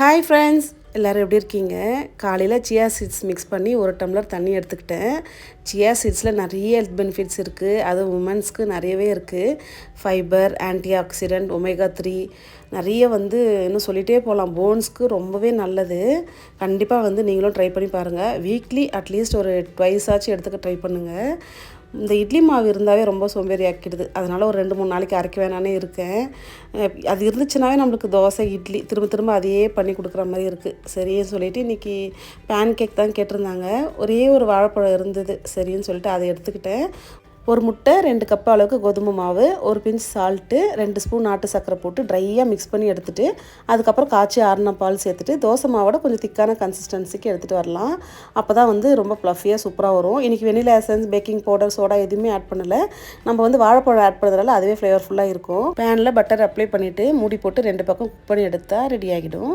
Hi friends எல்லோரும் எப்படி இருக்கீங்க? காலையில் சியா சீட்ஸ் மிக்ஸ் பண்ணி ஒரு டம்ளர் தண்ணி எடுத்துக்கிட்டேன். சியா சீட்ஸில் நிறைய ஹெல்த் பெனிஃபிட்ஸ் இருக்குது அது உமன்ஸ்க்கு நிறையவே இருக்குது fibre antioxidant omega three நிறைய வந்து இன்னும் சொல்லிகிட்டே போகலாம் போன்ஸ்க்கு ரொம்பவே நல்லது. கண்டிப்பாக வந்து நீங்களும் ட்ரை பண்ணி பாருங்கள் வீக்லி அட்லீஸ்ட் ஒரு ட்வைஸ் ஆச்சு எடுத்துக்க ட்ரை பண்ணுங்கள் இந்த இட்லி மாவு இருந்தாவே ரொம்ப சோம்பேறி ஆக்கிடுது அதனால் ஒரு ரெண்டு மூணு நாளைக்கு அரைக்க வேணானே இருக்கேன். அது இருந்துச்சுனாவே நம்மளுக்கு தோசை இட்லி திரும்ப திரும்ப அதையே பண்ணி கொடுக்குற மாதிரி இருக்குது சரின்னு சொல்லிவிட்டு இன்றைக்கி பேன் கேக் தான் கேட்டிருந்தாங்க. ஒரே ஒரு வாழைப்பழம் இருந்தது. சரின்னு சொல்லிட்டு அதை எடுத்துக்கிட்டேன். ஒரு முட்டை ரெண்டு கப் அளவுக்கு கோதுமை மாவு ஒரு பிஞ்ச் சால்ட்டு ரெண்டு ஸ்பூன் நாட்டு சர்க்கரை போட்டு ட்ரையாக மிக்ஸ் பண்ணி எடுத்துகிட்டு அதுக்கப்புறம் காய்ச்சி ஆறுன பால் சேர்த்துட்டு தோசை மாவோட கொஞ்சம் திக்கான கன்சிஸ்டன்சிக்கு எடுத்துகிட்டு வரலாம். அப்போ தான் வந்து ரொம்ப ப்ளஃபியாக சூப்பராக வரும். இன்றைக்கி vanilla essence baking powder soda எதுவுமே ஆட் பண்ணலை. நம்ம வந்து வாழைப்பழம் ஆட் பண்ணுறதால அதுவே ஃப்ளேவர்ஃபுல்லாக இருக்கும். பேனில் பட்டர் அப்ளை பண்ணிவிட்டு மூடி போட்டு ரெண்டு பக்கம் குக் பண்ணி எடுத்தால் ரெடி ஆகிடும்.